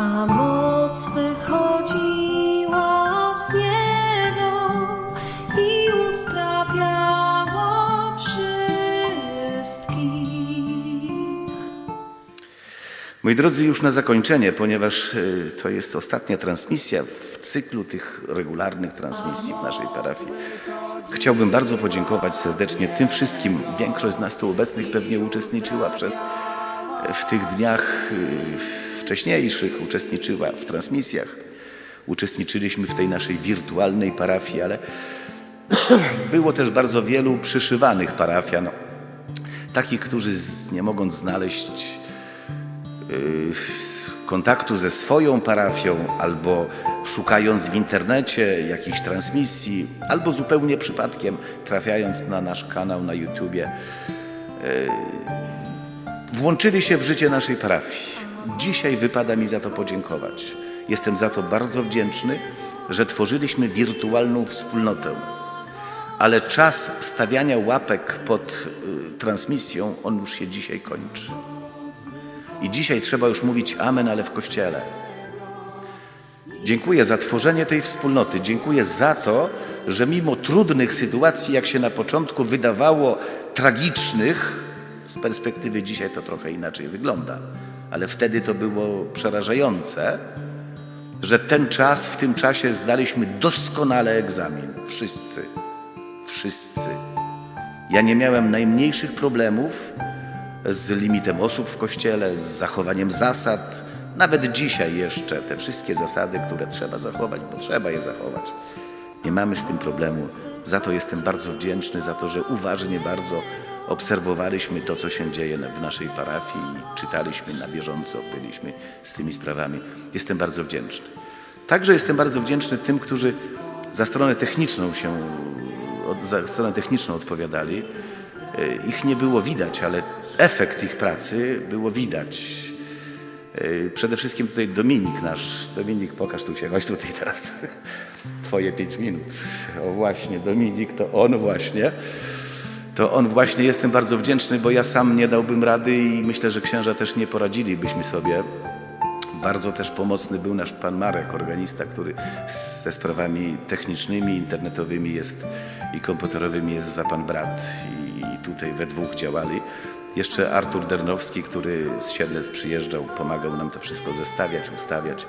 a moc wychodziła z niego i uzdrawiała wszystkich. Moi drodzy, już na zakończenie, ponieważ e, to jest ostatnia transmisja w cyklu tych regularnych transmisji w naszej parafii, chciałbym bardzo podziękować serdecznie tym wszystkim. Większość z nas tu obecnych pewnie uczestniczyła przez e, w tych dniach e, wcześniejszych, uczestniczyła w transmisjach. Uczestniczyliśmy w tej naszej wirtualnej parafii, ale było też bardzo wielu przyszywanych parafian, takich, którzy nie mogąc znaleźć y, kontaktu ze swoją parafią, albo szukając w internecie jakichś transmisji, albo zupełnie przypadkiem trafiając na nasz kanał na YouTubie, y, włączyli się w życie naszej parafii. Dzisiaj wypada mi za to podziękować. Jestem za to bardzo wdzięczny, że tworzyliśmy wirtualną wspólnotę. Ale czas stawiania łapek pod y, transmisją, on już się dzisiaj kończy. I dzisiaj trzeba już mówić amen, ale w kościele. Dziękuję za tworzenie tej wspólnoty. Dziękuję za to, że mimo trudnych sytuacji, jak się na początku wydawało, tragicznych, z perspektywy dzisiaj to trochę inaczej wygląda, ale wtedy to było przerażające, że ten czas, w tym czasie zdaliśmy doskonale egzamin. Wszyscy. Wszyscy. Ja nie miałem najmniejszych problemów z limitem osób w kościele, z zachowaniem zasad. Nawet dzisiaj jeszcze te wszystkie zasady, które trzeba zachować, bo trzeba je zachować. Nie mamy z tym problemu. Za to jestem bardzo wdzięczny, za to, że uważnie bardzo obserwowaliśmy to, co się dzieje w naszej parafii i czytaliśmy na bieżąco, byliśmy z tymi sprawami. Jestem bardzo wdzięczny. Także jestem bardzo wdzięczny tym, którzy za stronę techniczną się, za stronę techniczną odpowiadali. E, Ich nie było widać, ale efekt ich pracy było widać. E, Przede wszystkim tutaj Dominik nasz. Dominik, pokaż tu się, chodź tutaj teraz. Twoje pięć minut. O właśnie, Dominik, to on właśnie. To on właśnie jestem bardzo wdzięczny, bo ja sam nie dałbym rady i myślę, że księża też nie poradzilibyśmy sobie. Bardzo też pomocny był nasz pan Marek, organista, który ze sprawami technicznymi, internetowymi jest i komputerowymi jest za pan brat i tutaj we dwóch działali. Jeszcze Artur Dernowski, który z Siedlec przyjeżdżał, pomagał nam to wszystko zestawiać, ustawiać.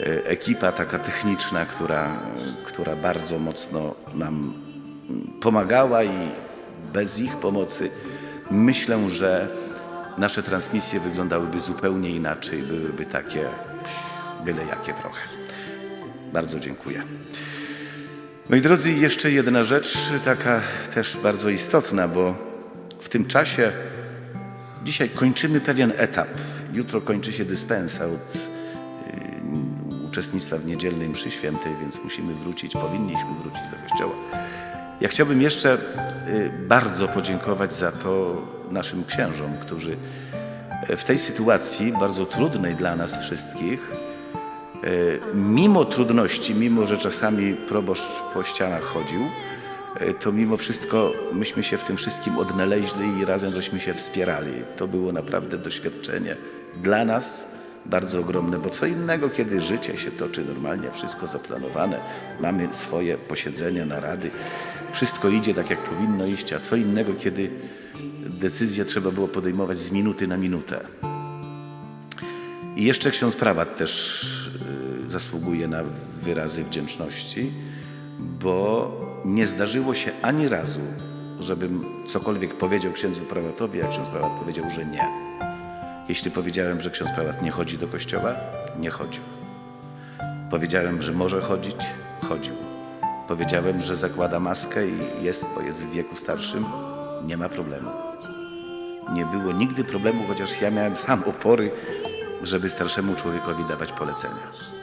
E, Ekipa taka techniczna, która, która bardzo mocno nam pomagała i bez ich pomocy myślę, że nasze transmisje wyglądałyby zupełnie inaczej, byłyby takie byle jakie trochę. Bardzo dziękuję. Moi drodzy, jeszcze jedna rzecz, taka też bardzo istotna, bo tym czasie dzisiaj kończymy pewien etap. Jutro kończy się dyspensa od y, uczestnictwa w niedzielnej mszy świętej, więc musimy wrócić, powinniśmy wrócić do kościoła. Ja chciałbym jeszcze y, bardzo podziękować za to naszym księżom, którzy e, w tej sytuacji, bardzo trudnej dla nas wszystkich, e, mimo trudności, mimo że czasami proboszcz po ścianach chodził, to mimo wszystko myśmy się w tym wszystkim odnaleźli i razem żeśmy się wspierali. To było naprawdę doświadczenie dla nas bardzo ogromne, bo co innego, kiedy życie się toczy normalnie, wszystko zaplanowane, mamy swoje posiedzenia, narady, wszystko idzie tak, jak powinno iść, a co innego, kiedy decyzję trzeba było podejmować z minuty na minutę. I jeszcze ksiądz prałat też y, zasługuje na wyrazy wdzięczności, bo nie zdarzyło się ani razu, żebym cokolwiek powiedział księdzu prałatowi, a ksiądz prałat powiedział, że nie. Jeśli powiedziałem, że ksiądz prałat nie chodzi do kościoła, nie chodził. Powiedziałem, że może chodzić, chodził. Powiedziałem, że zakłada maskę i jest, bo jest w wieku starszym, nie ma problemu. Nie było nigdy problemu, chociaż ja miałem sam opory, żeby starszemu człowiekowi dawać polecenia.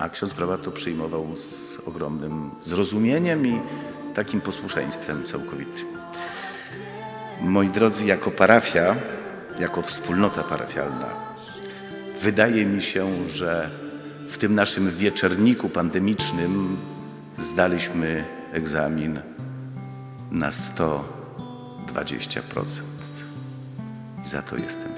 A ksiądz prałat to przyjmował z ogromnym zrozumieniem i takim posłuszeństwem całkowitym. Moi drodzy, jako parafia, jako wspólnota parafialna, wydaje mi się, że w tym naszym wieczerniku pandemicznym zdaliśmy egzamin na 120%. I za to jestem